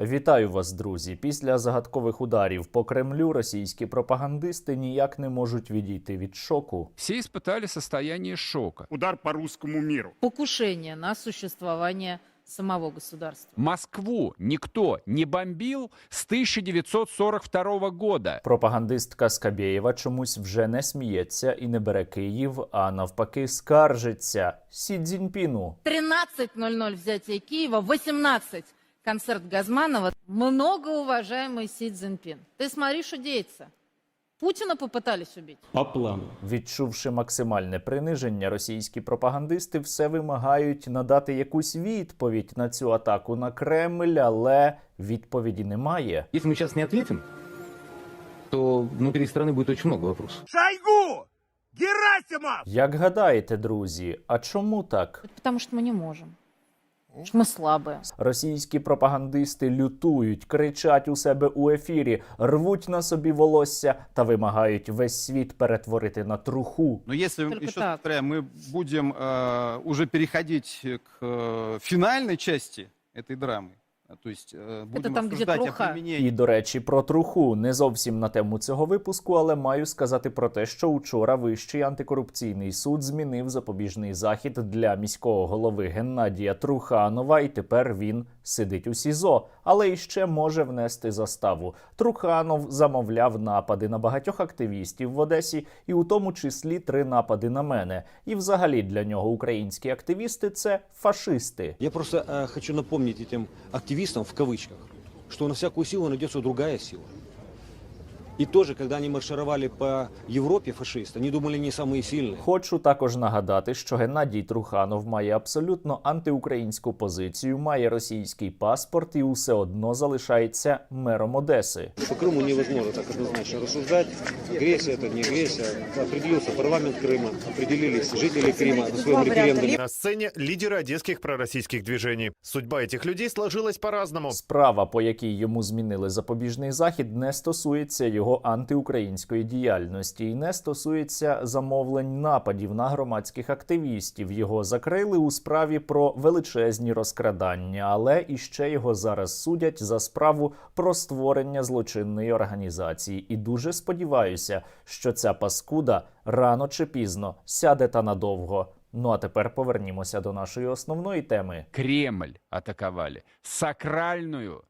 Вітаю вас, друзі. Після загадкових ударів по Кремлю російські пропагандисти ніяк не можуть відійти від шоку. Все испытали состояние шока. удар по русскому миру. покушение на существование самого государства. Москву никто не бомбил с 1942 года. Пропагандистка Скабєєва чомусь вже не сміється і не бере Київ, а навпаки, скаржиться Сі Цзіньпіну. 13.00 взятие Киева, 18 концерт Газманова. Многоуважаемый Си Цзиньпин, ты смотри, что деется. Путина попытались убить. По плану. Відчувши максимальне приниження, російські пропагандисти все вимагають надати якусь відповідь на цю атаку на Кремль, але відповіді немає. Если мы сейчас не ответим, то внутри страны будет очень много вопросов. Шойгу! Герасимов! Як гадаєте, друзі, а чому так? Это потому что мы не можем. Потому что мы слабые. Російські пропагандисти лютують, кричать у себе у ефірі, рвуть на собі волосся та вимагають весь світ перетворити на труху. Но если, Только еще так. повторяю, мы будем э, уже переходить к э, финальной части этой драмы, а, то есть э, будем там, где труха. І до речі, про труху не зовсім на тему цього випуску, але маю сказати про те, що учора Вищий антикорупційний суд змінив запобіжний захід для міського голови Геннадія Труханова, і тепер він сидить у СІЗО, але іще може внести заставу. Труханов замовляв напади на багатьох активістів в Одесі, і у тому числі три напади на мене. І взагалі для нього українські активісти це фашисти. Я просто э, хочу напомнить этим активистам, в кавычках, что на всякую силу найдется другая сила. И тоже, когда они маршировали по Европе, фашисты, они думали не самые сильные. Хочу також нагадати, що Геннадій Труханов має абсолютно антиукраїнську позицію, має російський паспорт і усе одно залишається мером Одеси. По Крыму невозможно так однозначно рассуждать. Агрессия это не агрессия. Определился парламент Крыма, определились жители Крыма на своем референдуме. На сцене лидеры одесских пророссийских движений. Судьба этих людей сложилась по-разному. Справа, по якій йому змінили запобіжний захід, не стосується його антиукраїнської діяльності і не стосується замовлень нападів на громадських активістів. Його закрили у справі про величезні розкрадання, але іще його зараз судять за справу про створення злочинної організації. І дуже сподіваюся, що ця паскуда рано чи пізно сяде та надовго. Ну а тепер повернімося до нашої основної теми. Кремль атаковали. Сакральную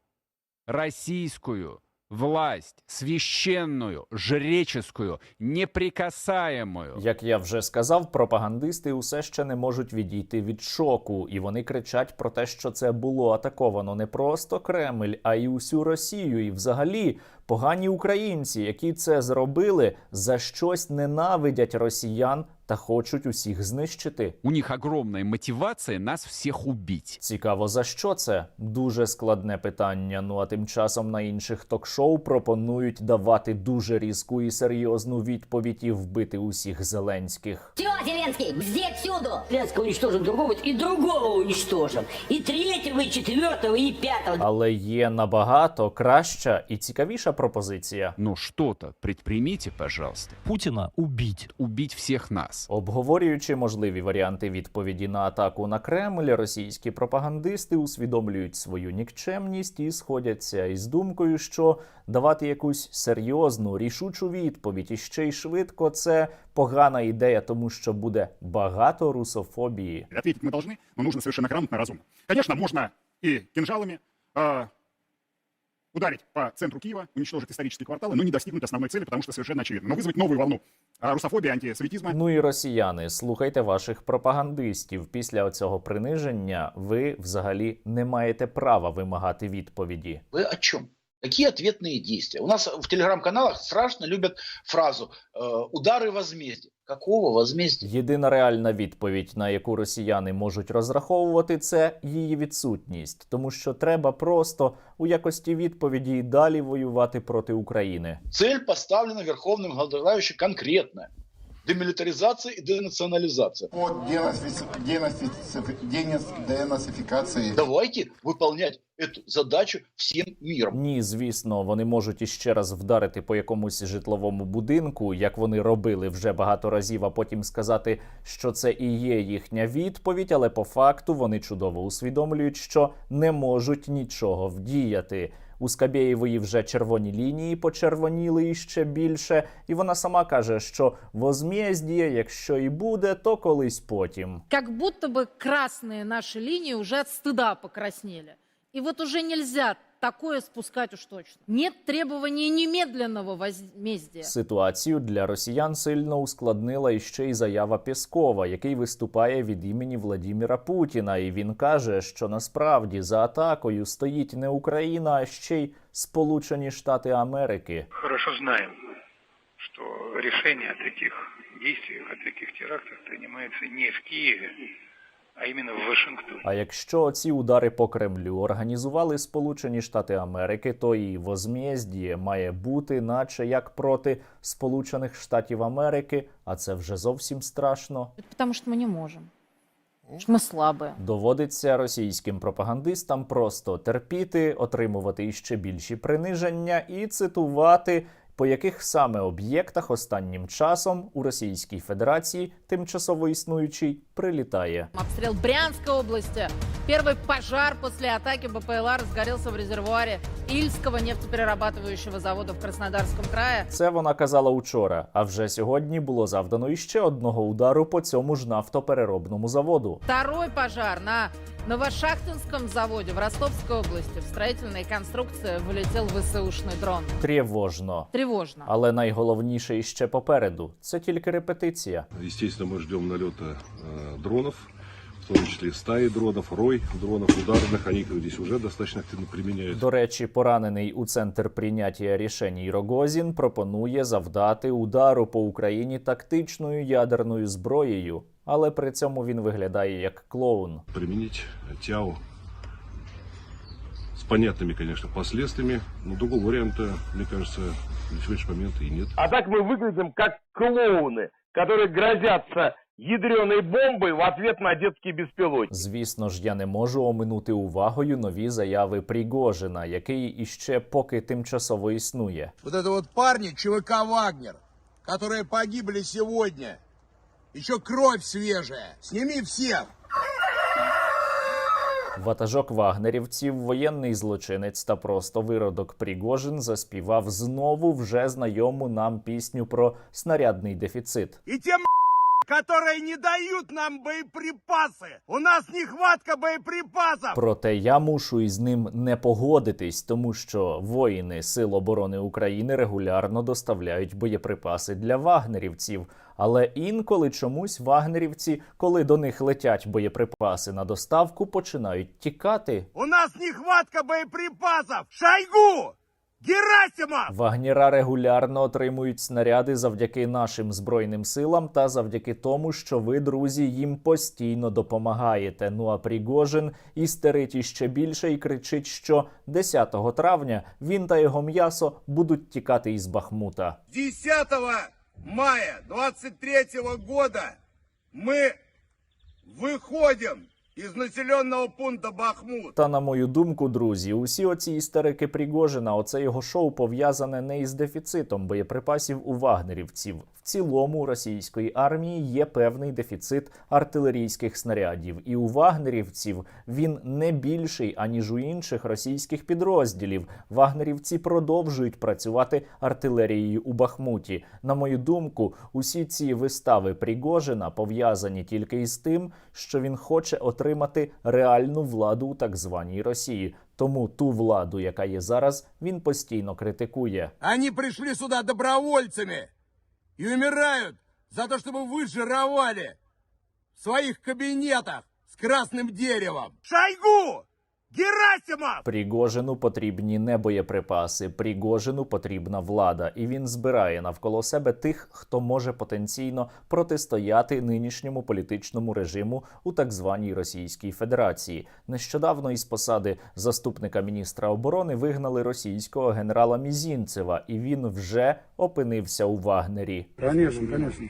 российскую власть, священную, жреческую, неприкасаемую. Як я вже сказав, пропагандисти усе ще не можуть відійти від шоку, і вони кричать про те, що це було атаковано не просто Кремль, а й усю Росію. І взагалі погані українці, які це зробили, за щось ненавидять росіян та хочуть усіх знищити. У них огромная мотивация нас всех убить. Цікаво, за що це? Дуже складне питання. Ну а тим часом на інших ток-шоу пропонують давати дуже різку і серйозну відповідь і вбити усіх зеленських. Все, Зеленский, бзди отсюда! Зеленского уничтожим, другого и другого уничтожим. И третьего, и четвертого, и пятого. Але є набагато краща і цікавіша пропозиція. Ну что-то предпримите, пожалуйста. Путина убить. Убить всех нас. Обговорюючи можливі варіанти відповіді на атаку на Кремль, російські пропагандисти усвідомлюють свою нікчемність і сходяться із думкою, що давати якусь серйозну рішучу відповідь і ще й швидко це погана ідея, тому що буде багато русофобії. Ответить мы должны, но нужно совершенно грамотно, разумно. Конечно, можно и кинжалами э, ударить по центру Киева, уничтожить исторические кварталы, но не достигнуть основной цели, потому что совершенно очевидно. Но вызвать новую волну э, русофобии, антисоветизма Ну і росіяни, слухайте ваших пропагандистів. Після цього приниження ви взагалі не маєте права вимагати відповіді. Вы о чем? Какие ответные действия? У нас в телеграм-каналах страшно любят фразу э, «удары возмездия». Какого возмездия? Єдина реальна відповідь, на яку росіяни можуть розраховувати, це її відсутність, тому що треба просто у якості відповіді і далі воювати проти України. Цель поставлена Верховним Головнокомандующим конкретная. Демилитаризация и денационализация. По денацификации. Давайте выполнять эту задачу всем миром. Ні, звісно, вони можуть іще раз вдарити по якомусь житловому будинку, як вони робили вже багато разів, а потім сказати, що це і є їхня відповідь, але по факту вони чудово усвідомлюють, що не можуть нічого вдіяти. У Скабєєвої вже червоні лінії почервоніли іще більше, і вона сама каже, що возмездіє, якщо і буде, то колись потім. Как будто бы красные наши линии уже от стыда покраснели. И вот уже нельзя такое спускать уж точно. Нет требования немедленного возмездия. Ситуацію для росіян сильно ускладнила іще й заява Пєскова, який виступає від імені Владіміра Путіна. І він каже, що насправді за атакою стоїть не Україна, а ще й Сполучені Штати Америки. хорошо знаем, что решение о таких действиях, о таких терактах принимается не в Киеве, а именно в Вашингтоне. А якщо ці удари по Кремлю організували Сполучені Штати Америки, то і возмездіє має бути, наче як проти Сполучених Штатів Америки, а це вже зовсім страшно. Это потому что мы не можем. Что мы слабые. Доводиться російським пропагандистам просто терпіти, отримувати іще більші приниження і цитувати, по яких саме об'єктах останнім часом у Російській Федерації тимчасово існуючий прилітає. Обстрел Брянской области. Первый пожар после атаки БПЛА разгорелся в резервуаре Ильского нефтеперерабатывающего завода в Краснодарском крае. Це вона казала учора. А вже сьогодні було завдано іще одного удару по цьому ж нафтопереробному заводу. Второй пожар на Новошахтинском заводе в Ростовской области. В строительные конструкции вылетел ВСУшный дрон. Тривожно. Тревожно. Але найголовніше іще попереду. Це тільки репетиція. Естественно, мы ждем налета э, дронов, в том числе стаи дронов, рой дронов ударных. Они как здесь уже достаточно активно применяют. До речі, поранений у центр прийняття рішень Рогозін пропонує завдати удару по Україні тактичною ядерною зброєю, але при цьому він виглядає як клоун. Применить ТЯО с понятными, конечно, последствиями. Но другого варианта, мне кажется, на сегодняшний момент и нет. А так мы выглядим как клоуны, которые грозятся ядреной бомбой в ответ на детский беспилотник. Звісно ж, я не можу оминути увагою нові заяви Пригожина, який іще поки тимчасово існує. Вот это вот парни ЧВК «Вагнер», которые погибли сегодня. Еще кровь свежая. Сними всех. Ватажок вагнерівців, воєнний злочинець та просто виродок Пригожин заспівав знову вже знайому нам пісню про снарядний дефіцит. І тем, которые не дают нам боеприпасы. У нас нехватка боеприпасов. Проте я мушу із ним не погодитись, тому що воїни Сил оборони України регулярно доставляють боєприпаси для вагнерівців. Але інколи чомусь вагнерівці, коли до них летять боєприпаси на доставку, починають тікати. У нас нехватка боеприпасов. Шойгу! Герасимов! Вагнєра регулярно отримують снаряди завдяки нашим збройним силам та завдяки тому, що ви, друзі, їм постійно допомагаєте. Ну а Пригожин істерить іще більше і кричить, що 10 травня він та його м'ясо будуть тікати із Бахмута. 10 мая 23 года мы выходим из населенного пункта Бахмут. Та на мою думку, друзі, усі оці істерики Пригожина, оце його шоу пов'язане не із дефіцитом боєприпасів у вагнерівців. В цілому у російської армії є певний дефіцит артилерійських снарядів, і у вагнерівців він не більший аніж у інших російських підрозділів. Вагнерівці продовжують працювати артилерією у Бахмуті. На мою думку, усі ці вистави Пригожина пов'язані тільки із тим, що він хоче отримати реальну владу у так званій Росії. Тому ту владу, яка є зараз, він постійно критикує. Они пришли сюда добровольцами и умирают за то, чтобы вы жировали в своих кабинетах с красным деревом. Шойгу! Герасимов! Пригожину потрібні не боєприпаси. Пригожину потрібна влада, і він збирає навколо себе тих, хто може потенційно протистояти нинішньому політичному режиму у так званій Російській Федерації. Нещодавно із посади заступника міністра оборони вигнали російського генерала Мізінцева, і він вже опинився у Вагнері. Конечно, конечно.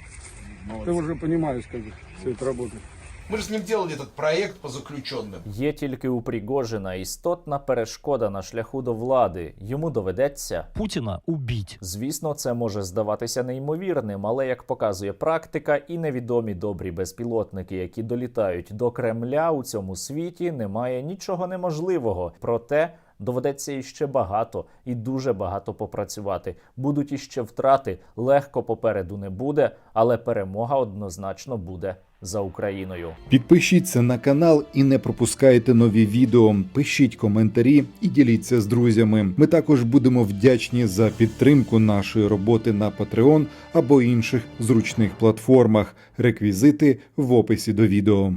Ты уже понимаешь, как все это работает. Мы же с ним делали этот проект по заключенным. Є тільки у Пригожина істотна перешкода на шляху до влади. Йому доведеться Путина убить. Звісно, це може здаватися неймовірним, але як показує практика, і невідомі добрі безпілотники, які долітають до Кремля у цьому світі, немає нічого неможливого. Проте доведеться іще багато і дуже багато попрацювати. Будуть іще втрати, легко попереду не буде, але перемога однозначно буде за Україною. Підпишіться на канал і не пропускайте нові відео. Пишіть коментарі і діліться з друзями. Ми також будемо вдячні за підтримку нашої роботи на Patreon або інших зручних платформах. Реквізити в описі до відео.